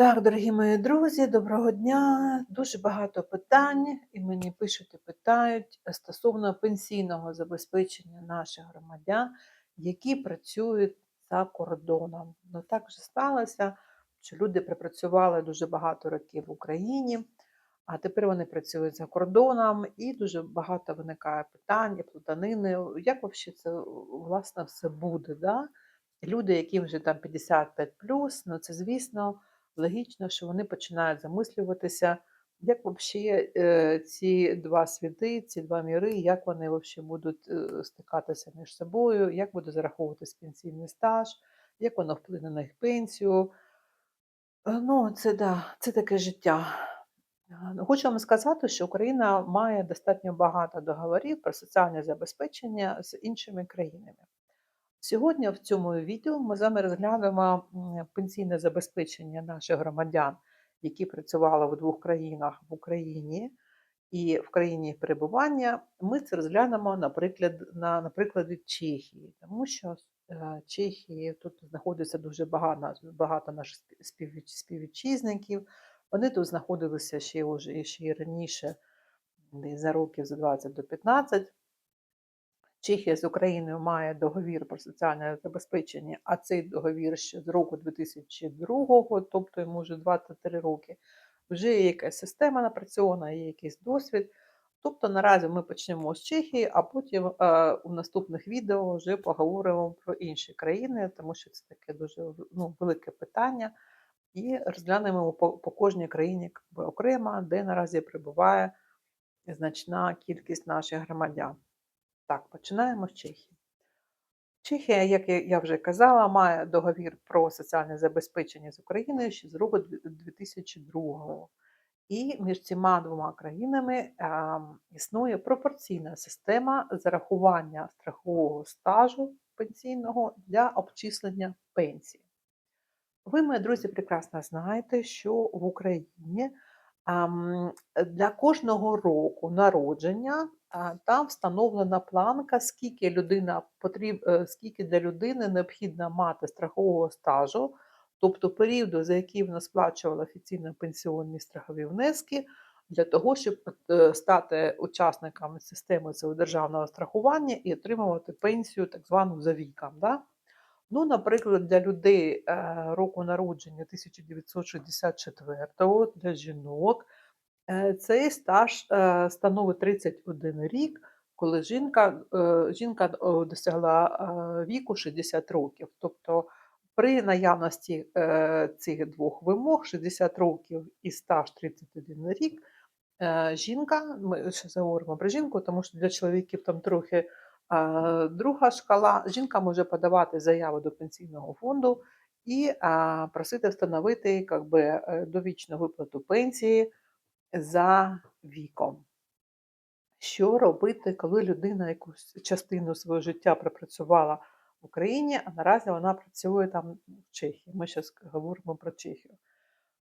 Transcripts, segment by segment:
Так, дорогі мої друзі, доброго дня. Дуже багато питань, і мені пишуть і питають е, стосовно пенсійного забезпечення наших громадян, які працюють за кордоном. Ну так вже сталося, що люди пропрацювали дуже багато років в Україні, а тепер вони працюють за кордоном, і дуже багато виникає питань, і плутанини. Як взагалі це власне все буде? Да? Люди, які вже там 55 ну це звісно логічно, що вони починають замислюватися, як взагалі ці два світи, ці два міри, як вони взагалі будуть е, стикатися між собою, як буде зараховуватись пенсійний стаж, як воно вплине на їх пенсію. Е, Ну, це да, це таке життя. Е, ну, Хочу вам сказати, що Україна має достатньо багато договорів про соціальне забезпечення з іншими країнами. Сьогодні в цьому відео ми з вами розглянемо пенсійне забезпечення наших громадян, які працювали в двох країнах в Україні і в країні перебування. Ми це розглянемо наприклад, на, на Чехії, тому що е, Чехії тут знаходиться дуже багато, багато наших спів- співвітчизників. Вони тут знаходилися ще, ще раніше, за років за 20 до 15. Чехія з Україною має договір про соціальне забезпечення, а цей договір ще з року 2002, тобто йому вже 23 роки. Вже є якась система напрацьована, є якийсь досвід. Тобто наразі ми почнемо з Чехії, а потім е, у наступних відео вже поговоримо про інші країни, тому що це таке дуже ну, велике питання. І розглянемо по, по кожній країні окремо, де наразі перебуває значна кількість наших громадян. Так, починаємо з Чехії. Чехія, як я вже казала, має договір про соціальне забезпечення з Україною ще з року дві- 2002. І між цими двома країнами ем, існує пропорційна система зарахування страхового стажу пенсійного для обчислення пенсії. Ви, мої друзі, прекрасно знаєте, що в Україні для кожного року народження там встановлена планка, скільки людина потріб, е, скільки для людини необхідно мати страхового стажу, тобто періоду, за який вона сплачувала офіційно пенсіонні страхові внески, для того, щоб е, стати учасником системи цього державного страхування і отримувати пенсію так звану за віком. Да? Ну, наприклад, для людей е, року народження 1964-го, для жінок е, цей стаж е, становить 31 рік, коли жінка, жінка досягла віку 60 років. Тобто при наявності цих двох вимог 60 років і стаж 31 рік. Жінка, ми ще заговоримо про жінку, тому що для чоловіків там трохи Друга шкала жінка може подавати заяву до пенсійного фонду і просити встановити би, е, довічну виплату пенсії за віком. Що робити, коли людина якусь частину свого життя пропрацювала в Україні, а наразі вона працює там в Чехії? Ми зараз говоримо про Чехію.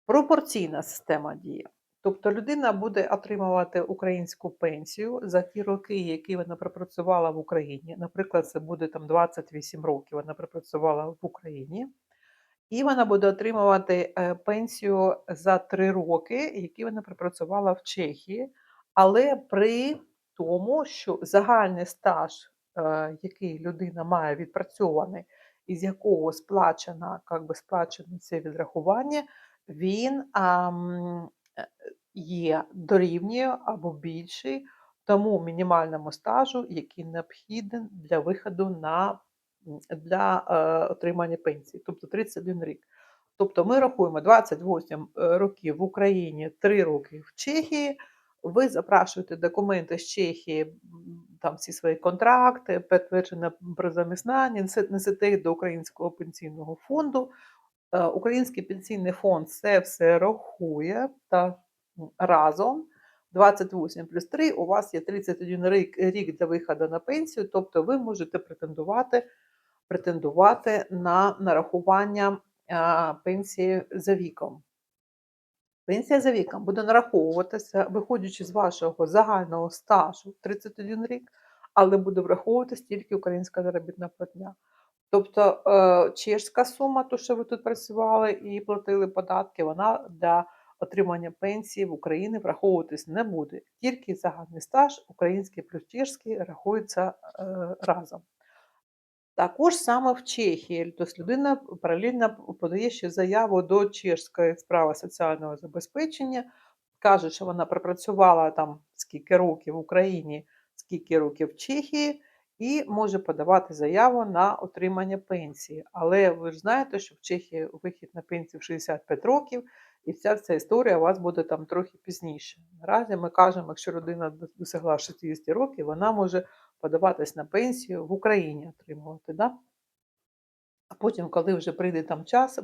Пропорційна система діє. Тобто людина буде отримувати українську пенсію за ті роки, які вона пропрацювала в Україні. Наприклад, це буде там 28 років вона пропрацювала в Україні, і вона буде отримувати е, пенсію за 3 роки, які вона пропрацювала в Чехії, але при тому, що загальний стаж, е, який людина має відпрацьований, із якого сплачено, как би, сплачено це відрахування, він є дорівнює або більший тому мінімальному стажу, який необхідний для виходу на для е, отримання пенсії, тобто 31 рік. Тобто ми рахуємо 28 е, років в Україні, 3 роки в Чехії. Ви запрашуєте документи з Чехії, там всі свої контракти, підтвердження про заміснання, несе- несете їх до Українського пенсійного фонду. Е, Український пенсійний фонд це все рахує та разом 28 плюс 3 у вас є 31 рік, для виходу на пенсію, тобто ви можете претендувати, претендувати на нарахування а, пенсії за віком. Пенсія за віком буде нараховуватися, виходячи з вашого загального стажу 31 рік, але буде враховуватись тільки українська заробітна платня. Тобто е, чешська сума, то що ви тут працювали і платили податки, вона для отримання пенсії в Україні враховуватись не буде. Тільки загальний стаж, український плюс чешський, рахується е, разом. Також саме в Чехії, тобто людина паралельно подає ще заяву до чешської справи соціального забезпечення, каже, що вона пропрацювала там скільки років в Україні, скільки років в Чехії, і може подавати заяву на отримання пенсії. Але ви ж знаєте, що в Чехії вихід на пенсію в 65 років, і вся ця історія у вас буде там трохи пізніше. Наразі ми кажемо, якщо людина досягла 60 років, вона може подаватись на пенсію в Україні отримувати. Да? А потім, коли вже прийде там час,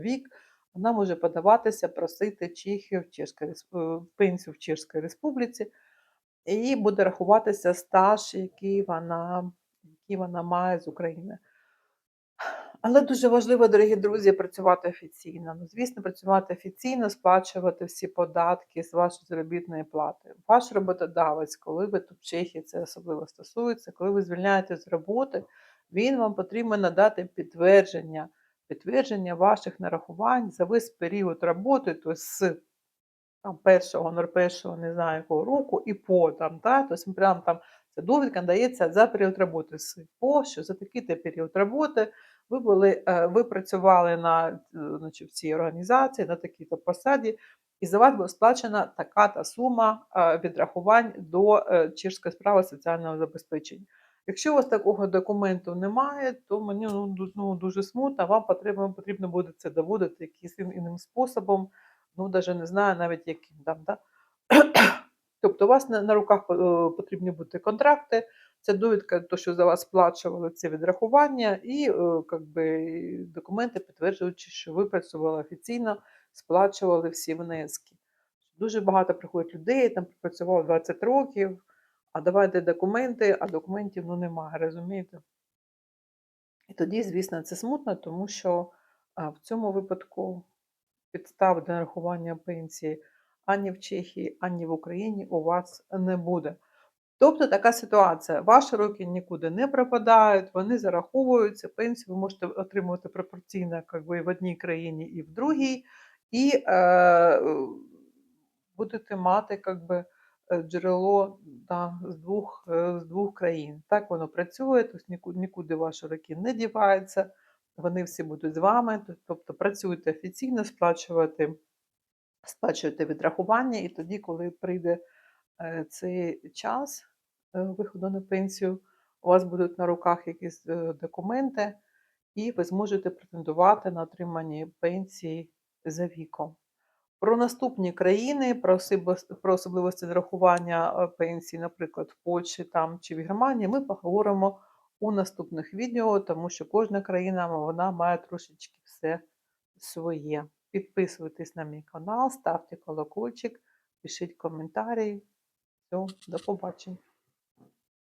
вік, вона може подаватися, просити Чехію в Чешській, пенсію в Чешській Республіці, і буде рахуватися стаж, який вона, який вона має з України. Але дуже важливо, дорогі друзі, працювати офіційно. Ну, звісно, працювати офіційно, сплачувати всі податки з вашої заробітної плати. Ваш роботодавець, коли ви тут в Чехії, це особливо стосується, коли ви звільняєтесь з роботи, він вам потрібно надати підтвердження, підтвердження ваших нарахувань за весь період роботи, тобто з там, першого, 01, не знаю якого року, і по там, та, тобто прям там ця довідка надається за період роботи по, що за такий-то період роботи ви були, е, ви працювали на, е, значить, в цій організації, на такій-то посаді, і за вас була сплачена така-та сума е, відрахувань до чешської справи соціального забезпечення. Якщо у вас такого документу немає, то мені ну, ну, дуже смутно, вам потрібно, потрібно буде це доводити якимось ін- іним способом, ну, навіть не знаю навіть яким там. Да? Тобто у вас на, руках е, потрібні бути контракти, це довідка, то, що за вас сплачували це відрахування, і е, би, документи, підтверджуючи, що ви працювали офіційно, сплачували всі внески. Дуже багато приходить людей, там працював 20 років, а давайте документи, а документів ну, немає, розумієте? І тоді, звісно, це смутно, тому що в цьому випадку підстав для нарахування пенсії ані в Чехії, ані в Україні у вас не буде. Тобто така ситуація. Ваші роки нікуди не пропадають, вони зараховуються, пенсію ви можете отримувати пропорційно як би, і в одній країні, і в другій, і е, будете мати як би, е, джерело да, з, двох, е, з двох країн. Так воно працює, тобто нікуди ваші роки не діваються, вони всі будуть з вами, тобто працюйте офіційно, сплачувати, сплачуєте відрахування, і тоді, коли прийде е, цей час е, виходу на пенсію, у вас будуть на руках якісь е, документи, і ви зможете претендувати на отримання пенсії за віком. Про наступні країни, про особливості зарахування е, пенсій, наприклад, в Польщі там, чи в Германії, ми поговоримо у наступних відео, тому що кожна країна вона має трошечки все своє. Підписуйтесь на мій канал, ставте колокольчик, пишіть коментарі. Все, до побачення.